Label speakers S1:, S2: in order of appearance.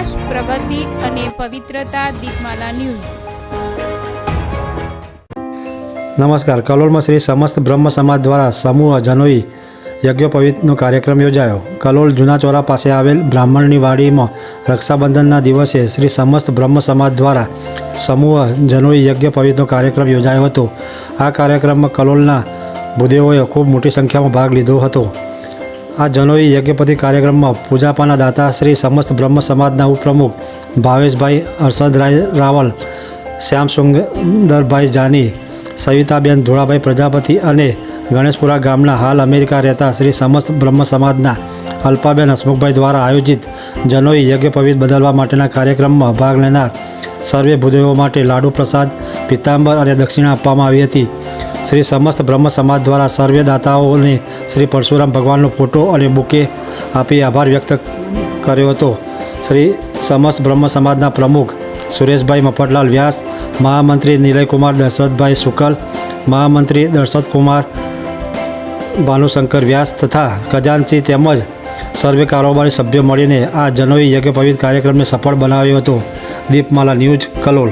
S1: વિકાસ પ્રગતિ અને પવિત્રતા દીપમાલા ન્યૂઝ.
S2: નમસ્કાર. કલોલમાં શ્રી સમસ્ત બ્રહ્મ સમાજ દ્વારા સમૂહ જનોઈ યજ્ઞોપવિતનો કાર્યક્રમ યોજાયો. કલોલ જૂના ચોરા પાસે આવેલ બ્રાહ્મણની વાડીમાં રક્ષાબંધનના દિવસે શ્રી સમસ્ત બ્રહ્મ સમાજ દ્વારા સમૂહ જનોઈ યજ્ઞોપવિતનો કાર્યક્રમ યોજાયો હતો. આ કાર્યક્રમમાં કલોલના ભૂદેવોએ ખૂબ મોટી સંખ્યામાં ભાગ લીધો હતો. આ જનોઈ યજ્ઞપતિ કાર્યક્રમમાં પૂજાપાના દાતા શ્રી સમસ્ત બ્રહ્મ સમાજના ઉપપ્રમુખ ભાવેશભાઈ હર્ષદરાય રાવલ, શ્યામ સુંદરભાઈ જાની, સવિતાબેન ધોળાભાઈ પ્રજાપતિ અને ગણેશપુરા ગામના હાલ અમેરિકા રહેતા શ્રી સમસ્ત બ્રહ્મ સમાજના અલ્પાબેન હસમુખભાઈ દ્વારા આયોજિત જનોઈ યજ્ઞપવિત બદલવા માટેના કાર્યક્રમમાં ભાગ લેનાર સર્વે ભૂદેવો માટે લાડુ પ્રસાદ, પિત્તાંબર અને દક્ષિણા આપવામાં આવી હતી. શ્રી સમસ્ત બ્રહ્મ સમાજ દ્વારા સર્વે દાતાઓને શ્રી પરશુરામ ભગવાનનો ફોટો અને બુકે આપી આભાર વ્યક્ત કર્યો હતો. શ્રી સમસ્ત બ્રહ્મ સમાજના પ્રમુખ સુરેશભાઈ મફતલાલ વ્યાસ, મહામંત્રી નિલયકુમાર દશરથભાઈ શુકલ, મહામંત્રી દશરથકુમાર ભાનુશંકર વ્યાસ તથા ખજાનસિંહ તેમજ સર્વે કારોબારી સભ્યો મળીને આ જનોઈ યજ્ઞ પવિત્ર કાર્યક્રમને સફળ બનાવ્યો હતો. દીપમાલા ન્યૂઝ કલોલ.